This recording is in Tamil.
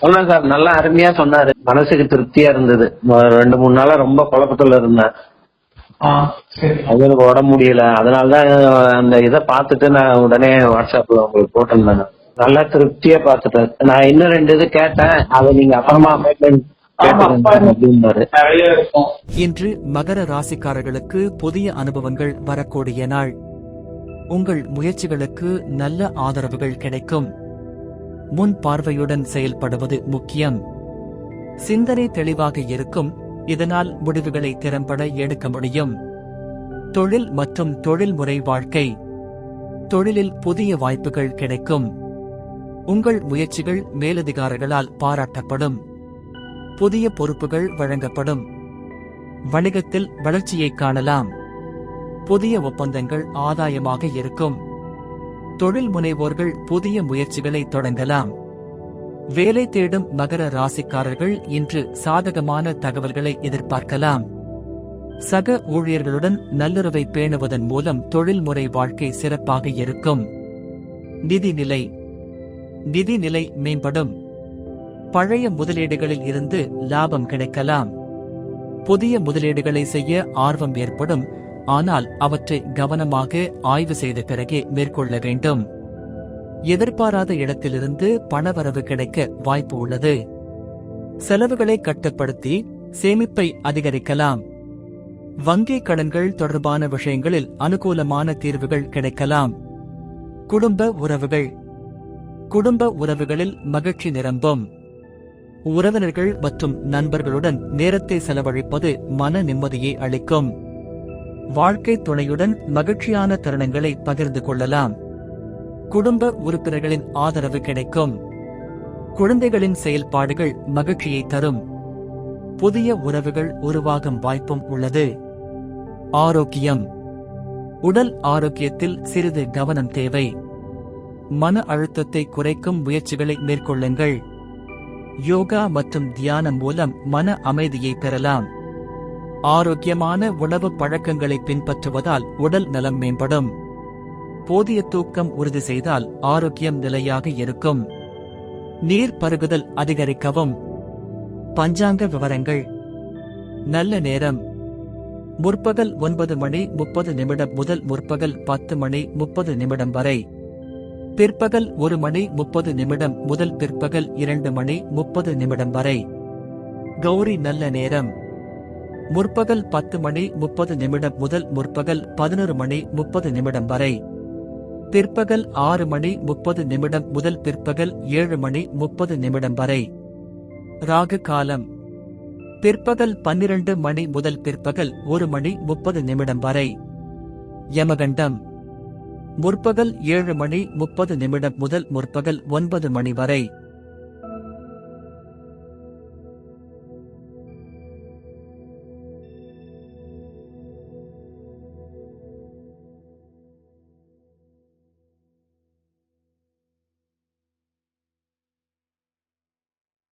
சொன்னேன் சார். நல்லா அருமையா சொன்னாரு. மனசுக்கு திருப்தியா இருந்தது. ரெண்டு மூணு நாளா ரொம்ப குழப்பத்துல இருந்தேன். ஆ சரி. அவங்களுக்கு உடம்பு முடியல. அதனாலதான் அந்த இதை பார்த்துட்டு நான் உடனே வாட்ஸ்அப்ல உங்களுக்கு போட்டிருந்தேன் நல்லா திருப்தியா பார்த்துட்டேன். நான் இன்னும் ரெண்டு இது கேட்டேன். அதை நீங்க அப்புறமா அப்பாயின்மெண்ட் ஆமா, இன்று மகர ராசிக்காரர்களுக்கு புதிய அனுபவங்கள் வரக்கூடிய நாள். உங்கள் முயற்சிகளுக்கு நல்ல ஆதரவுகள் கிடைக்கும். முன் பார்வையுடன் செயல்படுவது முக்கியம். சிந்தனை தெளிவாக இருக்கும் இதனால் முடிவுகளை திறம்பட எடுக்க முடியும். தொழில் மற்றும் தொழில்முறை வாழ்க்கை. தொழிலில் புதிய வாய்ப்புகள் கிடைக்கும். உங்கள் முயற்சிகள் மேலதிகாரிகளால் பாராட்டப்படும். புதிய பொறுப்புகள் வழங்கப்படும். வணிகத்தில் வளர்ச்சியை காணலாம். புதிய ஒப்பந்தங்கள் ஆதாயமாக இருக்கும். தொழில் முனைவோர்கள் புதிய முயற்சிகளை தொடங்கலாம். வேலை தேடும் மகர ராசிக்காரர்கள் இன்று சாதகமான தகவல்களை எதிர்பார்க்கலாம். சக ஊழியர்களுடன் நல்லுறவை பேணுவதன் மூலம் தொழில்முறை வாழ்க்கை சிறப்பாக இருக்கும். நிதிநிலை. நிதிநிலை மேம்படும். பழைய முதலீடுகளில் இருந்து லாபம் கிடைக்கலாம். புதிய முதலீடுகளை செய்ய ஆர்வம் ஏற்படும். ஆனால் அவற்றை கவனமாக ஆய்வு செய்த பிறகே மேற்கொள்ள வேண்டும். எதிர்பாராத இடத்திலிருந்து பணவரவு கிடைக்க வாய்ப்பு உள்ளது. செலவுகளை கட்டுப்படுத்தி சேமிப்பை அதிகரிக்கலாம். வங்கி கடன்கள் தொடர்பான விஷயங்களில் அனுகூலமான தீர்வுகள் கிடைக்கலாம். குடும்ப உறவுகள். குடும்ப உறவுகளில் மகிழ்ச்சி நிரம்பும். உறவினர்கள் மற்றும் நண்பர்களுடன் நேரத்தை செலவழிப்பது மன நிம்மதியை அளிக்கும். வாழ்க்கை துணையுடன் மகிழ்ச்சியான தருணங்களை பகிர்ந்து கொள்ளலாம். குடும்ப உறுப்பினர்களின் ஆதரவு கிடைக்கும். குழந்தைகளின் செயல்பாடுகள் மகிழ்ச்சியை தரும். புதிய உறவுகள் உருவாகும் வாய்ப்பும் உள்ளது. ஆரோக்கியம். உடல் ஆரோக்கியத்தில் சிறிது கவனம் தேவை. மன அழுத்தத்தை குறைக்கும் முயற்சிகளை மேற்கொள்ளுங்கள். யோகா மற்றும் தியானம் மூலம் மன அமைதியை பெறலாம். ஆரோக்கியமான உணவு பழக்கங்களை பின்பற்றுவதால் உடல் நலம் மேம்படும். போதிய தூக்கம் உறுதி செய்தால் ஆரோக்கியம் நிலையாக இருக்கும். நீர் பருகுதல் அதிகரிக்கவும். பஞ்சாங்க விவரங்கள். நல்ல நேரம். முற்பகல் ஒன்பது மணி முப்பது நிமிடம் முதல் முற்பகல் பத்து மணி முப்பது நிமிடம் வரை. பிற்பகல் ஒரு மணி முப்பது நிமிடம் முதல் பிற்பகல் இரண்டு மணி முப்பது நிமிடம் வரை. கௌரி நல்ல நேரம். முற்பகல் பத்து மணி முப்பது நிமிடம் முதல் முற்பகல் பதினொரு மணி முப்பது நிமிடம் வரை. பிற்பகல் ஆறு மணி முப்பது நிமிடம் முதல் பிற்பகல் ஏழு மணி முப்பது நிமிடம் வரை. ராகு காலம். பிற்பகல் பன்னிரண்டு மணி முதல் பிற்பகல் ஒரு மணி முப்பது நிமிடம் வரை. யமகண்டம். முற்பகல் ஏழு மணி முப்பது நிமிடம் முதல் முற்பகல் ஒன்பது மணி வரை.